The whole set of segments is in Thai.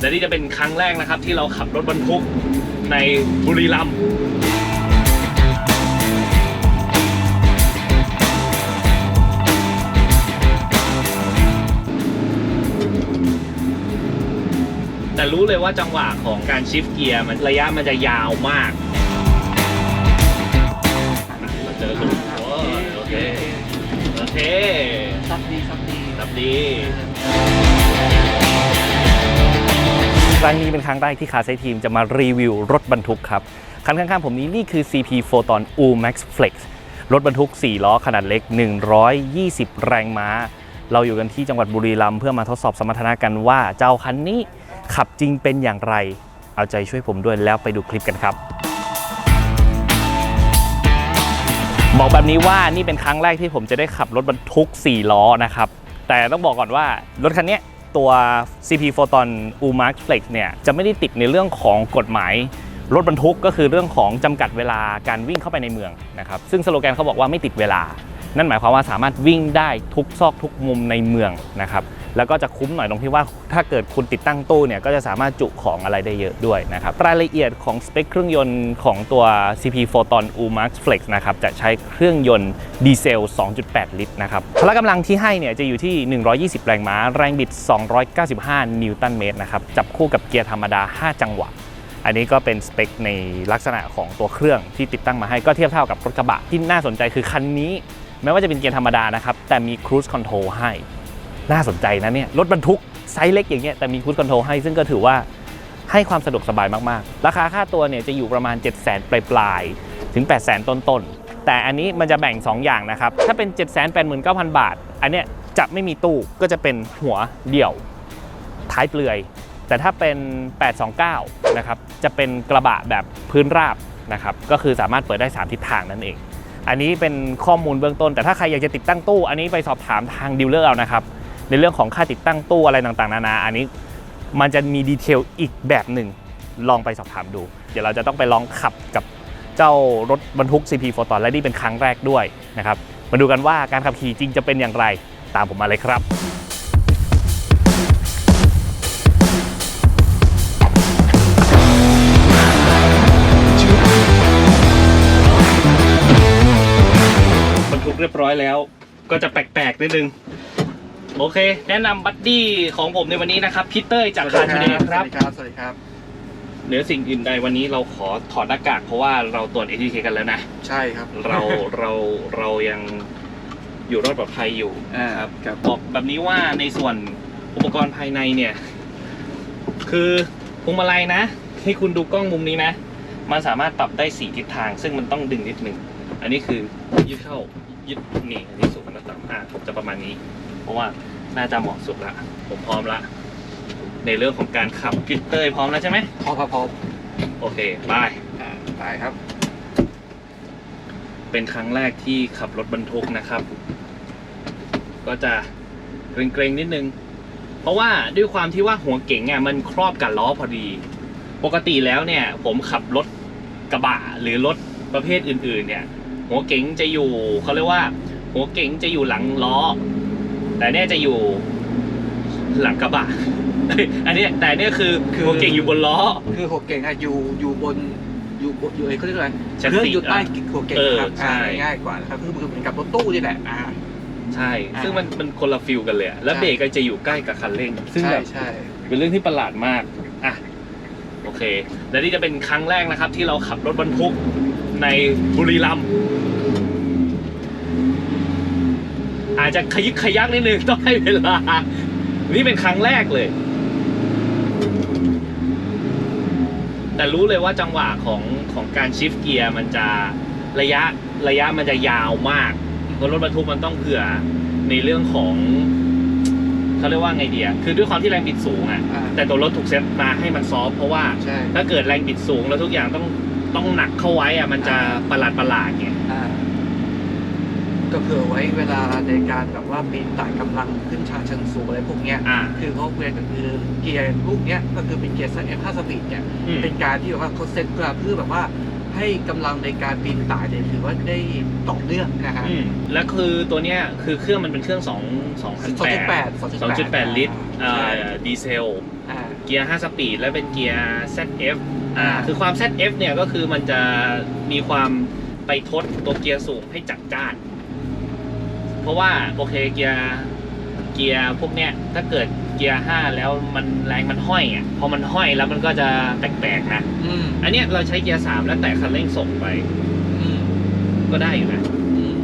และนี่จะเป็นครั้งแรกนะครับ ที่เราขับรถบรรทุกในบุรีรัมย์แต่รู้เลยว่าจังหวะของการชิฟเกียร์มันระยะมันจะยาวมากเราเจอหลุมโอ้ยโอเค โอเคซับดีซับดีรับดี ครั้งนี้เป็นครั้งแรกที่คาไซทีมจะมารีวิวรถบรรทุกครับ คันข้างๆผมนี้นี่คือ CP Photon U Max Flex รถบรรทุก 4 ล้อขนาดเล็ก 120 แรงม้า เราอยู่กันที่จังหวัดบุรีรัมย์เพื่อมาทดสอบสมรรถนะกันว่าเจ้าคันนี้ขับจริงเป็นอย่างไร เอาใจช่วยผมด้วยแล้วไปดูคลิปกันครับบอกแบบนี้ว่านี่เป็นครั้งแรกที่ผมจะได้ขับรถบรรทุก 4 ล้อนะครับ แต่ต้องบอกก่อนว่ารถคันนี้ ตัว CP Photon U Max Flex เนี่ยจะไม่ได้ติดในเรื่องของกฎหมายรถบรรทุกก็คือเรื่องของจำกัดเวลาการวิ่งเข้าไปในเมืองนะครับซึ่งสโลแกนเขาบอกว่าไม่ติดเวลา นั่นหมายความว่าสามารถวิ่งได้ทุกซอกทุกมุมในเมืองนะครับ แล้วก็จะคุ้มหน่อยตรงที่ว่าถ้าเกิดคุณติดตั้งตู้เนี่ยก็จะสามารถจุของอะไรได้เยอะด้วยนะครับรายละเอียดของสเปคเครื่องยนต์ของตัว CP Photon U Max Flex นะครับจะใช้เครื่องยนต์ดีเซล 2.8 ลิตรนะครับพละกำลังที่ให้เนี่ยจะอยู่ที่ 120 แรงม้า แรงบิด 295 นิวตันเมตรนะครับจับคู่กับเกียร์ธรรมดา 5 จังหวะอันนี้ก็เป็นสเปคในลักษณะของตัวเครื่องที่ติดตั้งมาให้ก็เทียบเท่ากับรถกระบะที่น่าสนใจคือคันนี้ แม้ว่าจะเป็นเกียร์ธรรมดานะครับแต่มี Cruise Control ให้ น่าสนใจนะเนี่ยรถบรรทุกไซส์เล็กอย่างเงี้ยแต่มี Cruise Control ให้ซึ่งก็ถือว่าให้ความสะดวกสบายมากๆ ราคาค่าตัวเนี่ยจะอยู่ประมาณ 7 0 0 0 0ปลายปลายๆ ถึง8 0 0 0 0 ต้นๆ แต่อันนี้มันจะแบ่ง 2 อย่างนะครับ ถ้าเป็น 7 8 9 0 0 0 บาท อันเนี้ยจะไม่มีตู้ก็จะเป็นหัวเดี่ยวท้ายเปลือย แต่ถ้าเป็น 829 นะครับ จะเป็นกระบะแบบพื้นราบนะครับ ก็คือสามารถเปิดได้ 3 ทิศทางนั่นเอง อันนี้เป็นข้อมูลเบื้องต้น แต่ถ้าใครอยากจะติดตั้งตู้ อันนี้ไปสอบถามทางดีลเลอร์เอานะครับ ในเรื่องของค่าติดตั้งตู้อะไรต่างๆ นานา อันนี้มันจะมีดีเทลอีกแบบหนึ่งลองไปสอบถามดู เดี๋ยวเราจะต้องไปลองขับกับเจ้ารถบรรทุก CP Photon และนี่เป็นครั้งแรกด้วยนะครับมาดูกันว่าการขับขี่จริงจะเป็นอย่างไรตามผมมาเลยครับบรรทุกเรียบร้อยแล้ว ก็จะแปลกๆนิดนึง โอเค แนะนำบัดดี้ของผมในวันนี้นะครับพีเตอร์จากคาร์ทูเดย์ครับสวัสดีครับ สวัสดีครับ เหนือสิ่งอื่นใดวันนี้เราขอถอดหน้ากากเพราะว่าเราตรวจ ATK กันแล้วนะ ใช่ครับ เราเราเรายังอยู่รอดปลอดภัยอยู่อ่าครับครับบอกแบบนี้ว่าในส่วนอุปกรณ์ภายในเนี่ย คือพวงมาลัยนะ ให้คุณดูกล้องมุมนี้นะ มันสามารถปรับได้สี่ทิศทาง ซึ่งมันต้องดึงนิดหนึ่ง อันนี้คือยืดเข้ายืดนี่อันนี้สูงแล้วต่ำอ่าผมจะประมาณนี้ เพราะว่าน่าจะเหมาะสุดละผมพร้อมละ ในเรื่องของการขับพิเตอร์พร้อมแล้วใช่ไหมพอพอพอโอเคบายอ่าไปครับ เป็นครั้งแรกที่ขับรถบรรทุกนะครับ ก็จะเกรงๆนิดนึง เพราะว่าด้วยความที่ว่าหัวเก๋งอะมันครอบกับล้อพอดี ปกติแล้วเนี่ย ผมขับรถกระบะหรือรถประเภทอื่น ๆ เนี่ย หัวเก๋งจะอยู่เขาเรียกว่า หัวเก๋งจะอยู่หลังล้อ แต่เนี่ยจะอยู่หลังกระบะ อันเนี้ยแต่เนี่ยคือคือ หัวเก๋งอยู่บนล้อ คือหัวเก่งอะอยู่อยู่บนอยู่บนอยู่ไอ้เขาเรียกอะไรแชสซีเครื่องอยู่ใต้หัวเก่งเออครับใช่ อ่าง่ายกว่านะครับคือเหมือนกับรถตู้นี่แหละอ่า ใช่ อ่าซึ่งมันมันคนละฟิลกันเลยอะแล้วใช่ เบรกก็จะอยู่ใกล้กับคันเร่ง ซึ่งใช่แบบใช่ เป็นเรื่องที่ประหลาดมาก อะ โอเค และนี่จะเป็นครั้งแรกนะครับ ที่เราขับรถบรรทุกในบุรีรัมย์ อาจจะขยึกขยักนิดนึงต้องให้เวลา นี่เป็นครั้งแรกเลย แต่รู้เลยว่าจังหวะของของการชิฟเกียร์มันจะระยะระยะมันจะยาวมากเพราะรถบรรทุกมันต้องเผื่อในเรื่องของเขาเรียกว่าไงเดียคือด้วยความที่แรงบิดสูงอะ อ่า แต่ตัวรถถูกเซตมาให้มันซอฟต์เพราะว่า ใช่ ถ้าเกิดแรงบิดสูงแล้วทุกอย่างต้องต้องหนักเข้าไว้อะมันจะประหลาดประหลาดไงอ่า ก็เผื่อไว้เวลาในการแบบว่าปีนไต่กำลังขึ้นชานชันสูงอะไรพวกเนี้ยอ่า คือเขาเรียนก็คือเกียร์พวกเนี้ยก็คือเป็นเกียร์เอ็มห้าสปีดเนี่ยอืม เป็นการที่แบบว่าเขาเซ็ตเพื่อเพื่อแบบว่าให้กำลังในการปีนป่ายเนี่ยถือว่าได้ต่อเนื่องนะฮะ อืมแล้วคือตัวเนี้ยคือเครื่องมันเป็นเครื่อง2 2 0 0 2.8 2.8 ลิตรเอ่ใช่ อดีเซล อ่า เกียร์ 5 สปีด และเป็นเกียร์ ZF อ่า คือความ ZF เนี่ยก็คือมันจะมีความไปทดตัวเกียร์สูงให้จัดจ้าน เพราะว่าโอเคเกียร์เกียร์พวกเนี้ยถ้าเกิดเกียร์5แล้วมันแรงมันห้อยอะพอมันห้อยแล้วมันก็จะแปลกๆนะอืมอันเนี้ยเราใช้เกียร์3แล้วแต่คันเร่งส่งไป อืมก็ได้อยู่นะอืม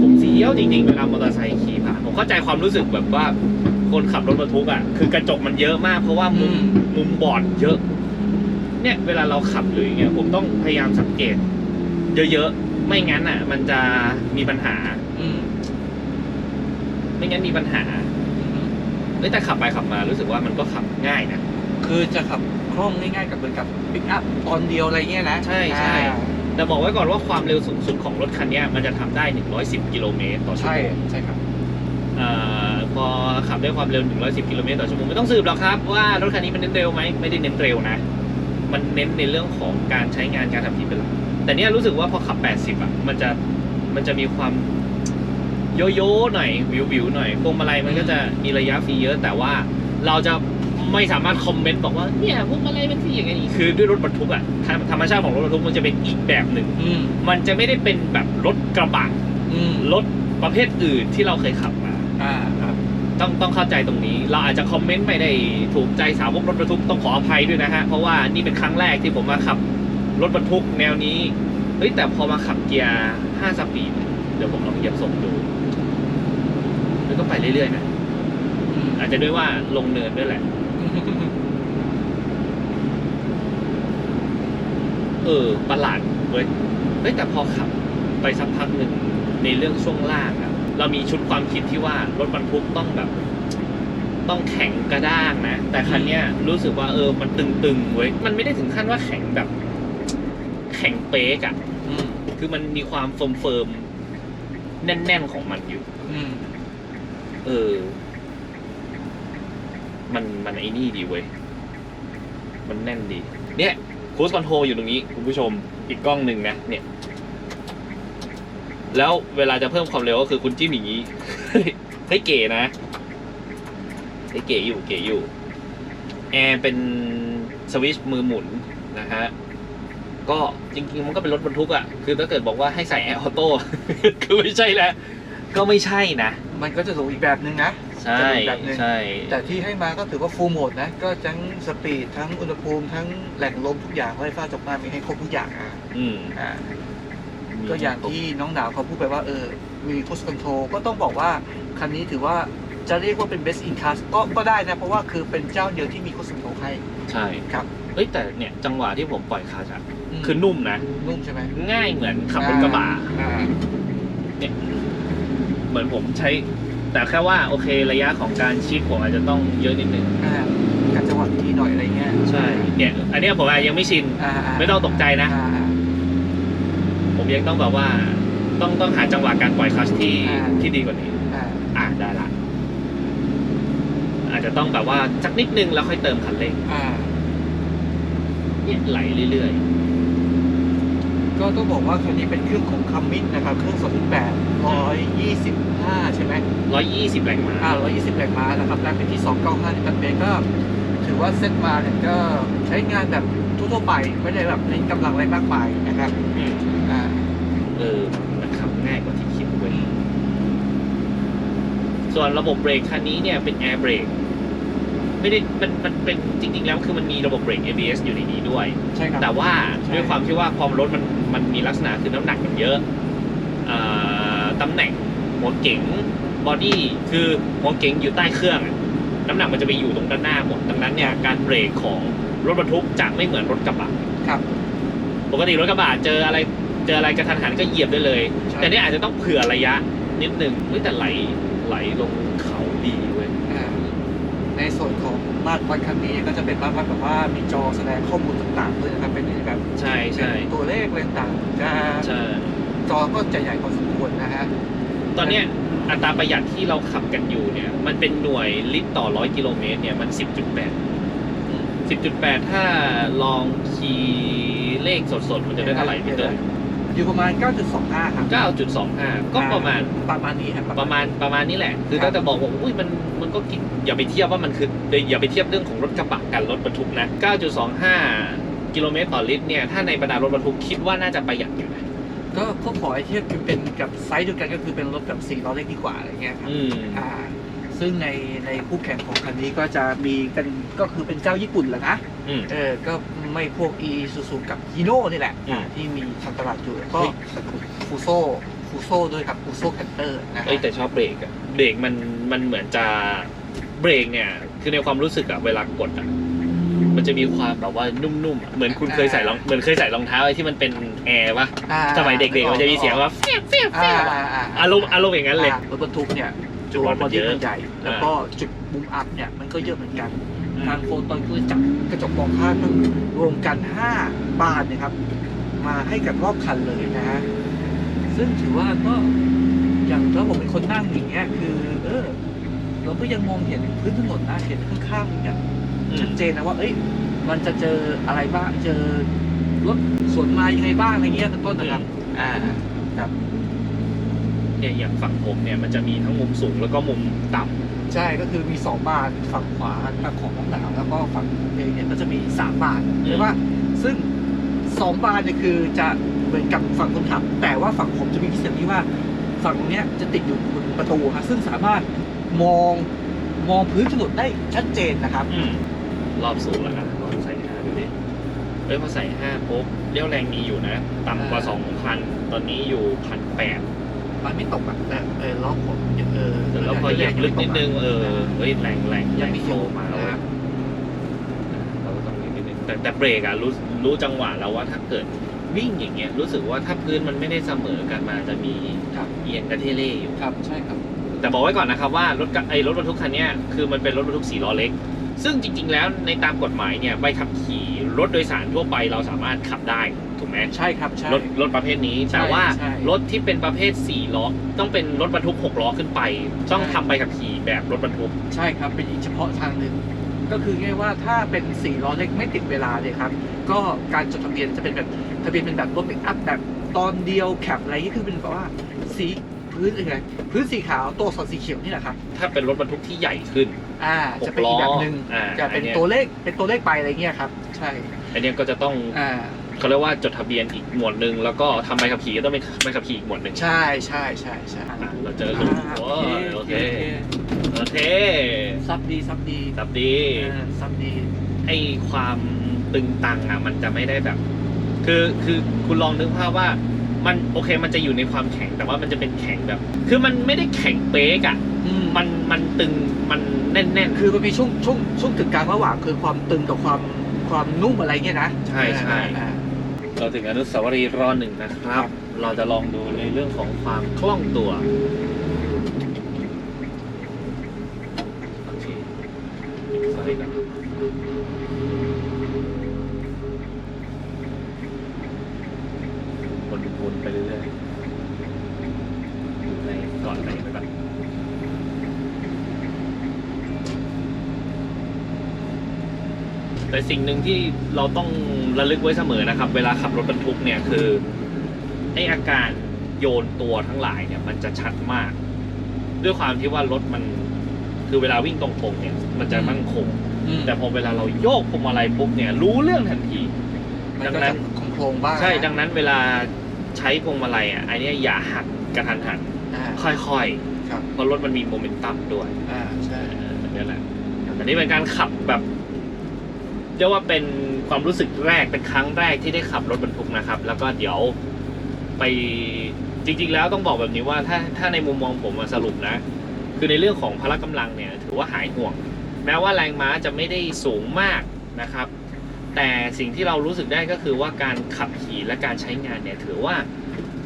ผมเสียวจริงๆเวลามอเตอร์ไซค์ขี่ผ่านผมเข้าใจความรู้สึกแบบว่าคนขับรถบรรทุกอะคือกระจกมันเยอะมากเพราะว่ามุมมุมบอดเยอะ เนี่ยเวลาเราขับหรืออย่างเงี้ยผมต้องพยายามสังเกต เยอะๆ ไม่งั้นอะ มันจะมีปัญหา อืมไม่งั้นมีปัญหาอืมเอ้ยแต่ขับไปขับมารู้สึกว่ามันก็ขับง่ายนะ คือจะขับคล่องง่ายๆกับเหมือนกับปิกอัพตอนเดียวอะไรเงี้ยนะใช่ใช่ อ่าแต่บอกไว้ก่อนว่าความเร็วสูงสุดของรถคันเนี้ยมันจะทำได้ 110 กิโลเมตรต่อชั่วใช่โมงใช่ครับเอ่อพอขับด้วยความเร็ว 110 กิโลเมตรต่อชั่วโมงไม่ต้องสืบหรอกครับว่ารถคันนี้มันเน้นเร็วไหมไม่ได้เน้นเร็วนะ มันเน้นในเรื่องของการใช้งานการทำทีเป็นหลัก แต่เนี้ยรู้สึกว่าพอขับ 80 อะ มันจะมันจะมีความโยโย่หน่อยวิววิวๆหน่อยพวงมาลัยมันก็จะมีระยะฟรีเยอะ แต่ว่าเราจะไม่สามารถคอมเมนต์บอกว่าเนี่ยพวงมาลัยมันฟรีอย่างนี้คือด้วยรถบรรทุกอะธรรมธรรมชาติของรถบรรทุกมันจะเป็นอีกแบบหนึ่งอืมมันจะไม่ได้เป็นแบบรถกระบะอืมรถประเภทอื่นที่เราเคยขับมาอ่าครับต้องต้องเข้าใจตรงนี้ เราอาจจะคอมเมนต์ไม่ได้ถูกใจสาวกรถบรรทุกต้องขออภัยด้วยนะฮะ เพราะว่านี่เป็นครั้งแรกที่ผมมาขับ รถบรรทุกแนวนี้ เฮ้ยแต่พอมาขับเกียร์5สปีด เดี๋ยวผมลองเหยียบส่งดู แล้วก็ไปเรื่อยๆนะอืมอาจจะด้วยว่าลงเนินด้วยแหละ เออประหลาดเว้ยเฮ้ยแต่พอขับไปสักพักหนึ่งในเรื่องช่วงล่างอะเรามีชุดความคิดที่ว่ารถบรรทุกต้องแบบ ต้องแข็งกระด้างนะ แต่คันเนี้ยรู้สึกว่าเออมันตึงๆเว้ยมันไม่ได้ถึงขั้นว่าแข็งแบบ แข็งเป๊กอะอืมคือมันมีความเฟิร์มๆแน่นๆของมันอยู่อืมเออ มันมันไอ้นี่ดีเว้ย มันแน่นดี เนี่ยคูสคอนโทรอยู่ตรงนี้ คุณผู้ชมอีกกล้องหนึ่งนะ เนี่ย แล้วเวลาจะเพิ่มความเร็วก็คือคุณจิ้มอย่างนี้เฮ้ยเก๋นะเฮ้ยเก๋อยู่เก๋อยู่ แอร์เป็นสวิตชมือหมุนนะฮะ ก็จริงๆมันก็เป็นรถบรรทุกอะ่ะคือถ้าเกิดบอกว่าให้ใส่แอร์ออโต้คือไม่ใช่แล้วก็ไม่ใช่นะมันก็จะหรูอีกแบบนึงนะใช่จะดูแบบหนึ่งใช่แต่ที่ให้มาก็ถือว่าฟูลโหมดนะ ก็ทั้งสปีดทั้งอุณหภูมิทั้งแหล่งลมทุกอย่างไฟฟ้าจบมามีให้ครบทุกอย่างอะอืมอ่าก็อย่างที่น้องหนาวเขาพูดไปว่าเออมี cruise control ก็ต้องบอกว่า คันนี้ถือว่าจะเรียกว่าเป็น best in class ก็ก็ได้นะ เพราะว่าคือเป็นเจ้าเดียวที่มี cruise control ให้ ใช่ครับเอ้ยแต่เนี่ยจังหวะที่ผมปล่อยคาร์อะม คือนุ่มนะ นุ่มใช่ไหมง่ายเหมือนขับรถกระบะอ่าเนี่ยเหมือนผมใช้ แต่แค่ว่าโอเคระยะของการชิดผมอาจจะต้องเยอะนิดนึง อ่าการจังหวะดีหน่อยอะไรเงี้ยใช่ เนี่ย อันเนี้ยผมอาจยังไม่ชิน อ่าาไม่ต้องตกใจนะ อ่าอ่า ผมยังต้องแบบว่า ต้องต้องหาจังหวะการปล่อยคลัชที่อ่า ที่ดีกว่านี้ อ่าอ่าได้ละ อาจจะต้องแบบว่าสักนิดนึงแล้วค่อยเติมคันเร่งอ่าเนี่ยไหลเรื่อย ก็ต้องบอกว่าคันนี้เป็นเครื่องของคัมมินนะครับ เครื่อง2.8 125 ใช่ไหมๆร้อยยี่สิบแรงม้าอ่า120 แรงม้านะครับ แรงเป็นที่ 295นิวตันเมตรก็ ถือว่าเซตมาเนี่ยก็ใช้งานแบบทั่วๆไป ไม่ได้แบบเน้นกำลังอะไรมากมายนะครับอืมอ่าเออมันขับง่ายกว่าที่คิดเว้ยส่วนระบบเบรกคันนี้เนี่ยเป็นแอร์เบรก ไม่ได้มันมันเป็นจริง ๆ แล้วคือมันมีระบบเบรก ABS อยู่ในนี้ด้วย ใช่ครับ แต่ว่าใช่ ด้วยความที่ว่าพอรถมันมันมีลักษณะคือน้ำหนักมันเยอะอ่าตำแหน่งหัวเก๋งบอดี้คือหัวเก๋งอยู่ใต้เครื่องอะน้ำหนักมันจะไปอยู่ตรงด้านหน้าหมดดังนั้นเนี่ยการเบรกของรถบรรทุกจะไม่เหมือนรถกระบะครับปกติรถกระบะเจออะไรเจออะไรกระทันหันก็เหยียบได้เลย ใช่ แต่เนี่ยอาจจะต้องเผื่อระยะนิดนึงเฮ้ยแต่ไหลไหลลงเขาดีเว้ยอ่า ในส่วนของมาตรวัดคันนี้ก็จะเป็นมาตรวัดแบบว่ามีจอแสดงข้อมูลต่างๆด้วยนะครับเป็นแบบใช่ใช่เป็นตัวเลขอะไรต่างๆจะใช่จอก็จะใหญ่พอสมควรนะฮะตอนเนี้ยอัตราประหยัดที่เราขับกันอยู่เนี่ยมันเป็นหน่วยลิตรต่อร้อยกิโลเมตรเนี่ยมัน 10.8 10.8 ถ้าลองคีย์เลขสดๆ มันจะได้เท่าไหร่พี่เตอร์ อยู่ประมาณ 9.25 ครับ 9.25 ก็ประมาณประมาณนี้ครับ ประมาณประมาณนี้แหละ คือครัถ้าบจะบอกว่าอุ้ยมันมันก็กินอย่าไปเทียบว่ามันคืออย่าไปเทียบเรื่องของรถกระบะกับรถบรรทุกนะ 9.25 กิโลเมตรต่อลิตรเนี่ยถ้าในบรรดารถบรรทุกคิดว่าน่าจะประหยัดอยู่นะก็ก็ขอให้เทียบเป็นกับไซส์เดียวกันก็คือเป็นรถแบบ4ล้อเล็กดีกว่าอะไรเงี้ยครับอืมอ่าซึ่งในในคู่แข่งของคันนี้ก็จะมีกันก็คือเป็นเจ้าญี่ปุ่นแหละนะอืมเออก็ ไม่พวก e ซูซูกับฮีโน่นี่แหละ อืม ที่มีทางตลาดอยู่แล้วก็เฮ้ยฟูโซฟูโซด้วยครับฟูโซแคนเตอร์นะครัเอ้ยแต่ชอบเบรกอะเบรกมันมันเหมือนจะเบรกเนี่ย คือในความรู้สึกอะเวลากดอะมันจะมีความแบบว่านุ่มๆอะเหมือนคุณเคยใส่รองเหมือนเคยใส่รองเท้าไอ้ที่มันเป็นแอร์ปะอ่าสมัยเด็กๆมันจะมีเสียงว่าเฟี้ยเฟี้ยอ่าเฟี้ยอ่าอ่าอารมณ์อารมณ์อย่างนั้นเลย อ่ารถบรรทุกเนี่ยจุดตัวร้อนบมัอนเยดี้อะมันใหญ่ แล้วก็จุดมุมอัพเนี่ยมันก็เยอะเหมือนกัน ทางโฟตอนคือจับกระจกมองข้างทั้งรวมกัน 5 บานนะครับ มาให้กับรอบคันเลยนะฮะซึ่งถือว่าก็อย่างถ้าผมเป็นคนนั่งอย่างเงี้ยคือ เออ เราก็ยังมองเห็นพื้นถนนนะเห็นข้างๆอย่างอืมชัดเจนนะว่า เอ้ย มันจะเจออะไรบ้างเจอรถสวนมายังไงบ้างอะไรเงี้ยเป็นต้นนะครับ อ่าครับเนี่ยอย่างฝั่งผมเนี่ยมันจะมีทั้งมุมสูงแล้วก็มุมต่ำ ใช่ก็คือมีสองบานฝั่งขวาฝั่งของน้องหนาวแล้วก็ฝั่งเองเนี่ยก็จะมีสามบานใช่ปะซึ่งสองบานเนี่ยคือจะเหมือนกับฝั่งคนขับ แต่ว่าฝั่งผมจะมีพิเศษที่ว่าฝั่งตรงเนี้ยจะติดอยู่บนประตูครับซึ่งสามารถมองมองพื้นถนนได้ชัดเจนนะครับ อืมรอบสูงแล้วนะลองใส่ห้าดูดิเอ้ยพอใส่ห้าปุ๊บเรี่ยวแรงมีอยู่นะ ต่ำกว่าอ่าสองพันตอนนี้อยู่พันแปด มันไม่ตกอะแต่เออล้อผมเออแล้วพอเหยียบลึกนิดนึงเออเฮ้ยแรงแรงแรยังงมีโฟโฟมาแล้วนะครับเราก็ต้องนิดนึงแต่แต่เบรกอะรู้รู้จังหวะแล้วว่าถ้าเกิดวิ่งอย่างเงี้ยรู้สึกว่าถ้าพื้นมันไม่ได้เสมอกันมาจะมีครับเอียงกระเทเล่อยู่ครับใช่ครับ แต่บอกไว้ก่อนนะครับว่ารถกะไอ้รถบรรทุกคันเนี้ยคือมันเป็นรถบรรทุกสี่ล้อเล็ก ซึ่งจริง ๆ แล้วในตามกฎหมายเนี่ยใบขับขี่รถโดยสารทั่วไปเราสามารถขับได้ถูกไหมใช่ครับใช่ รถรถประเภทนี้ใช่แต่ว่าใช่ รถที่เป็นประเภทสี่ล้อต้องเป็นรถบรรทุกหกล้อขึ้นไป ต้องทำใบขับขี่แบบรถบรรทุก ใช่ครับเป็นอีกเฉพาะทางหนึ่งก็คือง่ายว่าถ้าเป็นสี่ล้อเล็กไม่ติดเวลาเลยครับ ก็การจดทะเบียนจะเป็นแบบทะเบียนเป็นแบบรถปิกอัพแบบตอนเดียวแคปอะไรนี่คือเป็นแบบว่าสี พื้นอะไรพื้นสีขาวตัวสอนสีเขียวนี่แหละครับถ้าเป็นรถบรรทุกที่ใหญ่ขึ้น อ่า จะเป็นอีกแบบหนึ่งอ่าจะเป็นอันเนี้ยตัวเลขเป็นตัวเลขไปอะไรเงี้ยครับ ใช่อันเนี้ยก็จะต้องอ่าเขาเรียกว่าจดทะเบียนอีกหมวดหนึ่งแล้วก็ทำใบขับขี่ก็ต้องเป็นใบขับขี่อีกหมวดหนึ่งใช่ใช่ใช่ใช่อะเราเจอลูกอ่าโอ้ยโอเคโอเคซับดีซับดีตับดีเออซับดีไอความตึงตังอะมันจะไม่ได้แบบ คือคือคุณลองนึกภาพว่า มันโอเคมันจะอยู่ในความแข็งแต่ว่ามันจะเป็นแข็งแบบ คือมันไม่ได้แข็งเป๊กอะอืมมันมันตึงมันแน่นแน่นๆ คือมันมีช่วงช่วงช่วงกึ่งกลางระหว่างคือความตึงกับความความนุ่มอะไรเงี้ยนะ ใช่ใช่อ่าเราถึงอนุสาวรีย์รอหนึ่งนะครับ เราจะลองดูในเรื่องของความคล่องตัวโอเคสวัสดีครับ แต่สิ่งหนึ่งที่เราต้องระลึกไว้เสมอนะครับ เวลาขับรถบรรทุกเนี่ยคือไออาการโยนตัวทั้งหลายเนี่ยมันจะชัดมาก ด้วยความที่ว่ารถมันคือเวลาวิ่งตรงๆเนี่ย มันจะมั่นคงอืมแต่พอเวลาเราโยกพวงมาลัยปุ๊บเนี่ย รู้เรื่องทันทีมันดังก็นั้จะนโครงๆบ้างใช่ดังนั้นเวลาใช้พวงมาลัยอะไอเนี้ยอย่าหักกระทันหันอ่าค่อยครับๆเพราะรถมันมีโมเมนตัมด้วยอ่าใช่เออแบบนี้แหละอันนี้เป็นการขับแบบ เรียกว่าเป็นความรู้สึกแรกเป็นครั้งแรกที่ได้ขับรถบรรทุกนะครับ แล้วก็เดี๋ยวไปจริง ๆ แล้วต้องบอกแบบนี้ว่าถ้าถ้าในมุมมองผมมาสรุปนะ คือในเรื่องของพละกำลังเนี่ย ถือว่าหายห่วง แม้ว่าแรงม้าจะไม่ได้สูงมากนะครับ แต่สิ่งที่เรารู้สึกได้ก็คือว่าการขับขี่และการใช้งานเนี่ยถือว่า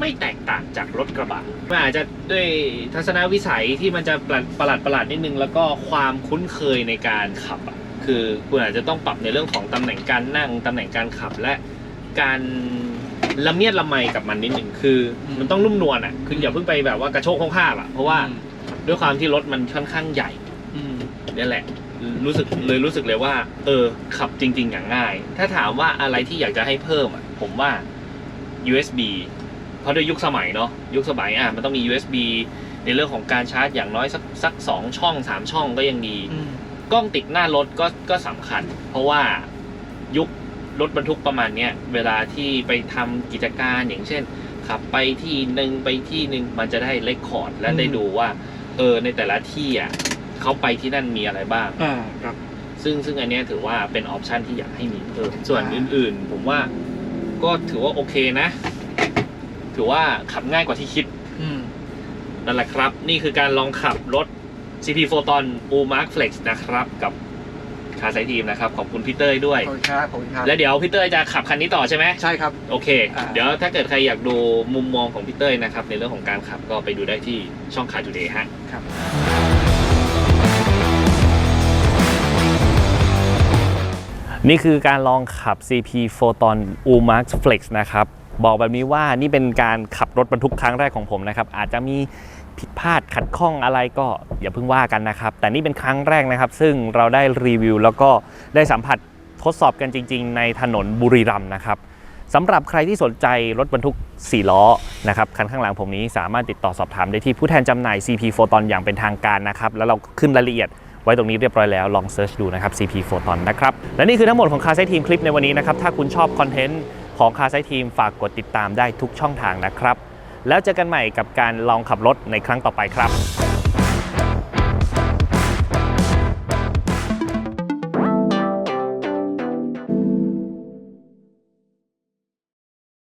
ไม่แตกต่างจากรถกระบะมันอาจจะด้วยทัศนวิสัยที่มันจะประหลาดประหลาดนิดนึง แล้วก็ความคุ้นเคยในการขับอะ คือคุณอาจจะต้องปรับในเรื่องของตำแหน่งการนั่งตำแหน่งการขับและการละเมียดละไมกับมันนิดหนึ่งคือมันต้องนุ่มนวลอะคืออย่าเพิ่งไปแบบว่ากระโชกโค้งข้ามอะเพราะว่าอืมด้วยความที่รถมันค่อนข้างใหญ่อืมนี่แหละ รู้สึกเลยรู้สึกเลยว่า เออ ขับจริง ๆ อย่างง่าย ถ้าถามว่าอะไรที่อยากจะให้เพิ่มอะผมว่า USB เพราะด้วยยุคสมัยเนาะยุคสมัยอะมันต้องมี USB ในเรื่องของการชาร์จอย่างน้อยสักสักสองช่องสามช่องก็ยังดีอืม กล้องติดหน้ารถก็ก็สำคัญ เพราะว่ายุครถบรรทุกประมาณเนี้ยเวลาที่ไปทำกิจการอย่างเช่น ขับไปที่หนึ่งไปที่หนึ่งมันจะได้เลคคอร์ดและได้ดูว่า เออในแต่ละที่อะเขาไปที่นั่นมีอะไรบ้าง อ่าครับ ซึ่งซึ่งอันเนี้ยถือว่าเป็นออปชันที่อยากให้มีเพิ่มส่วนอ่าอื่นๆ ผมว่าก็ถือว่าโอเคนะ ถือว่าขับง่ายกว่าที่คิด อืม นั่นแหละครับ นี่คือการลองขับรถ CP Photon U Mark Flex นะครับ กับคาไซทีมนะครับ ขอบคุณพี่เต้ยด้วย ขอบคุณครับขอบคุณครับแล้วเดี๋ยวพี่เต้ยจะขับคันนี้ต่อใช่ไหมใช่ครับ โอเคอ่าเดี๋ยวถ้าเกิดใครอยากดูมุมมองของพี่เต้ยนะครับ ในเรื่องของการขับก็ไปดูได้ที่ช่องขายจูเดย์ฮะครับนี่คือการลองขับ CP Photon U-Max Flex นะครับ บอกแบบนี้ว่านี่เป็นการขับรถบรรทุกครั้งแรกของผมนะครับ อาจจะมี ผิดพลาดขัดข้องอะไรก็อย่าเพิ่งว่ากันนะครับ แต่นี่เป็นครั้งแรกนะครับ ซึ่งเราได้รีวิว แล้วก็ได้สัมผัสทดสอบกันจริง ๆ ในถนนบุรีรัมย์นะครับสำหรับใครที่สนใจรถบรรทุก 4 ล้อนะครับคันข้างหลังผมนี้สามารถติดต่อสอบถามได้ที่ผู้แทนจำหน่าย CP Photon อย่างเป็นทางการนะครับแล้วเราขึ้นรายละเอียดไว้ตรงนี้เรียบร้อยแล้วลองเซิร์ชดูนะครับ CP Photon นะครับและนี่คือทั้งหมดของคา s ไซทีมคลิปในวันนี้นะครับถ้าคุณชอบคอนเทนต์ของคา s ไซทีมฝากกดติดตามได้ทุกช่องทางนะครับ แล้วเจอกันใหม่กับการลองขับรถในครั้งต่อไปครับ